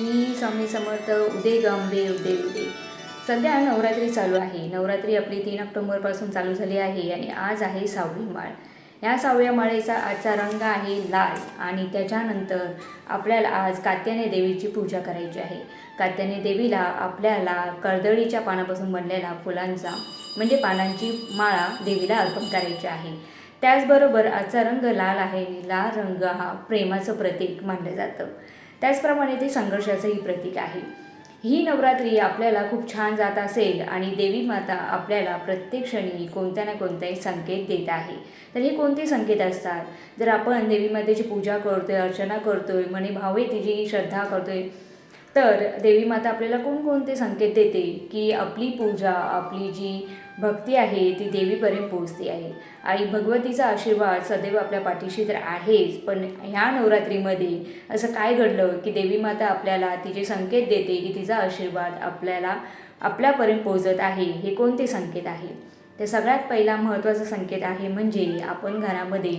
श्री स्वामी समर्थ उदय गंबे उदय उदय सध्या नवरात्री चालू आहे. नवरात्री आपली तीन ऑक्टोबरपासून चालू झाली आहे आणि आज आहे सावळी माळ. या सावळ्या माळेचा आजचा रंग आहे लाल आणि त्याच्यानंतर आपल्याला आज कात्याने देवीची पूजा करायची आहे. कात्याने देवीला आपल्याला कर्दळीच्या पानापासून बनलेला फुलांचा म्हणजे पानांची माळा देवीला अर्पण करायची आहे. त्याचबरोबर आजचा रंग लाल आहे आणि लाल रंग हा प्रेमाचं प्रतीक मानलं जातं. त्याचप्रमाणे ते संघर्षाचंही प्रतीक आहे. ही नवरात्री आपल्याला खूप छान जात असेल आणि देवी माता आपल्याला प्रत्येक क्षणी कोणत्या ना कोणत्याही संकेत देत आहे. तर हे कोणते संकेत असतात? जर आपण देवी मातेची पूजा करतोय अर्चना करतोय मने भावे तिची श्रद्धा करतोय तर देवी माता आपल्याला कोणकोणते संकेत देते? की आपली पूजा आपली जी भक्ती आहे ती देवीपर्यंत पोहोचते आहे. आई भगवतीचा आशीर्वाद सदैव आपल्या पाठीशी तर आहेच पण ह्या नवरात्रीमध्ये असं काय घडलं की देवी माता आपल्याला तिचे संकेत देते की तिचा आशीर्वाद आपल्याला आपल्यापर्यंत पोहोचत आहे? हे कोणते संकेत आहे? तर सगळ्यात पहिला महत्त्वाचा संकेत आहे म्हणजे आपण घरामध्ये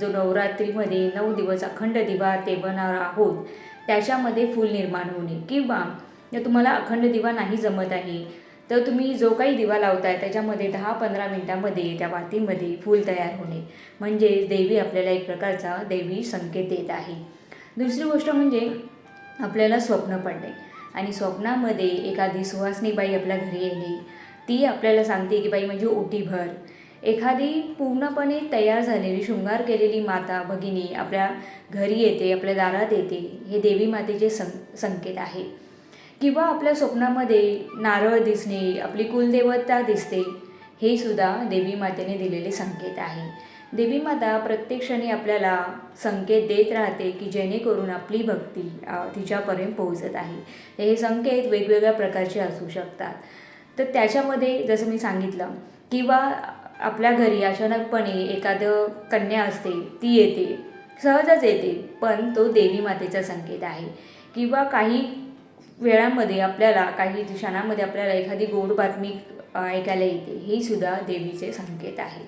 जो नवरात्रीमध्ये नऊ दिवस अखंड दिवा तेवणार आहोत त्याच्यामध्ये फूल निर्माण होणे. किंवा जर तुम्हाला अखंड दिवा नाही जमत आहे तर तुम्ही जो काही दिवा लावताय त्याच्यामध्ये दहा पंधरा मिनटामध्ये त्या वातीमध्ये फूल तयार होणे. म्हणजे देवी आपल्याला एक प्रकारचा देवी संकेत देत आहे. दुसरी गोष्ट म्हणजे आपल्याला स्वप्न पडणे. आणि स्वप्नामध्ये एखादी सुहासनी बाई आपल्या घरी येणे. ती आपल्याला सांगते की बाई म्हणजे ओटी भर. एखादी पूर्णपणे तयार झालेली शृंगार केलेली माता भगिनी आपल्या घरी येते आपल्या दारात येते हे देवी मातेचे सं संकेत आहे. किंवा आपल्या स्वप्नामध्ये नारळ दिसणे आपली कुलदेवता दिसते हे सुद्धा देवी मातेने दिलेले संकेत आहे. देवी माता प्रत्येक क्षणी आपल्याला संकेत देत राहते की जेणेकरून आपली भक्ती तिच्यापर्यंत पोहोचत आहे. तर हे संकेत वेगवेगळ्या प्रकारचे असू शकतात. तर त्याच्यामध्ये जसं मी सांगितलं किंवा आपल्या घरी अचानकपणे एखादं कन्या असते ती येते सहजच येते पण तो देवी मातेचा संकेत आहे. किंवा काही वेळामध्ये आपल्याला काही क्षणामध्ये आपल्याला एखादी गोड बातमी ऐकायला येते हे सुद्धा देवीचे संकेत आहेत.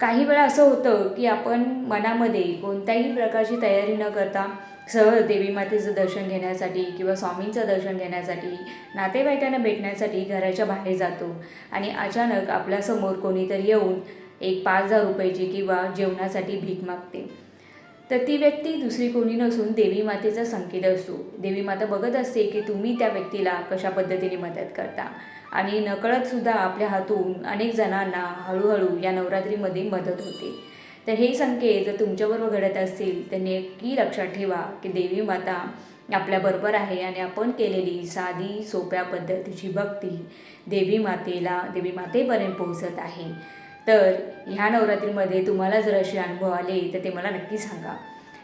काही वेळा असं होतं की आपण मनामध्ये कोणत्याही प्रकारची तयारी न करता सहज देवी मातेचं दर्शन घेण्यासाठी किंवा स्वामींचं दर्शन घेण्यासाठी नातेवाईकांना भेटण्यासाठी घराच्या बाहेर जातो. आणि अचानक आपल्यासमोर कोणीतरी येऊन एक पाच हजार रुपयाची किंवा जेवणासाठी भीक मागते. तर ती व्यक्ती दुसरी कोणी नसून देवी मातेचा संकेत असतो. देवी माता बघत असते की तुम्ही त्या व्यक्तीला कशा पद्धतीने मदत करता. आणि नकळतसुद्धा आपल्या हातून अनेक जणांना हळूहळू या नवरात्रीमध्ये मदत होते. तर हे संकेत जर तुमच्याबरोबर घडत असतील तर नक्की लक्षात ठेवा की देवी माता आपल्याबरोबर आहे आणि आपण केलेली साधी सोप्या पद्धतीची भक्ती देवी मातेला देवी मातेपर्यंत पोहोचत आहे. तर ह्या नवरात्रीमध्ये तुम्हाला जर असे अनुभव आले तर ते मला नक्की सांगा.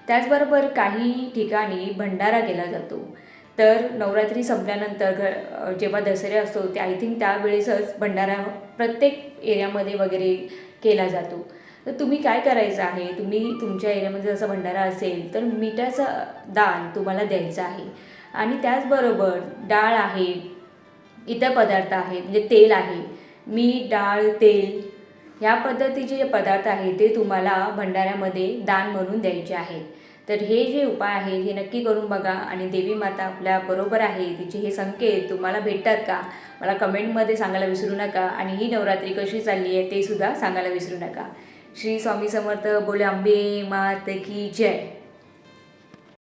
त्याचबरोबर काही ठिकाणी भंडारा केला जातो. तर नवरात्री संपल्यानंतर घ जेव्हा दसरे असतो ते आय थिंक त्यावेळेसच भंडारा प्रत्येक एरियामध्ये वगैरे केला जातो. तर तुम्ही काय करायचं आहे? तुम्ही तुमच्या एरियामध्ये जसं भंडारा असेल तर मिठाचं दान तुम्हाला द्यायचं आहे. आणि त्याचबरोबर डाळ आहे इतर पदार्थ आहेत म्हणजे तेल आहे मीठ डाळ तेल ह्या पद्धतीचे जे पदार्थ आहेत ते तुम्हाला भंडाऱ्यामध्ये दान म्हणून द्यायचे आहेत. तर हे जे उपाय आहेत हे नक्की करून बघा. आणि देवी माता आपल्या बरोबर आहे तिचे हे संकेत तुम्हाला भेटतात का? मला कमेंटमध्ये सांगायला विसरू नका. आणि ही नवरात्री कशी चालली आहे ते सुद्धा सांगायला विसरू नका. श्री स्वामी समर्थ बोले अंबे मात की जय.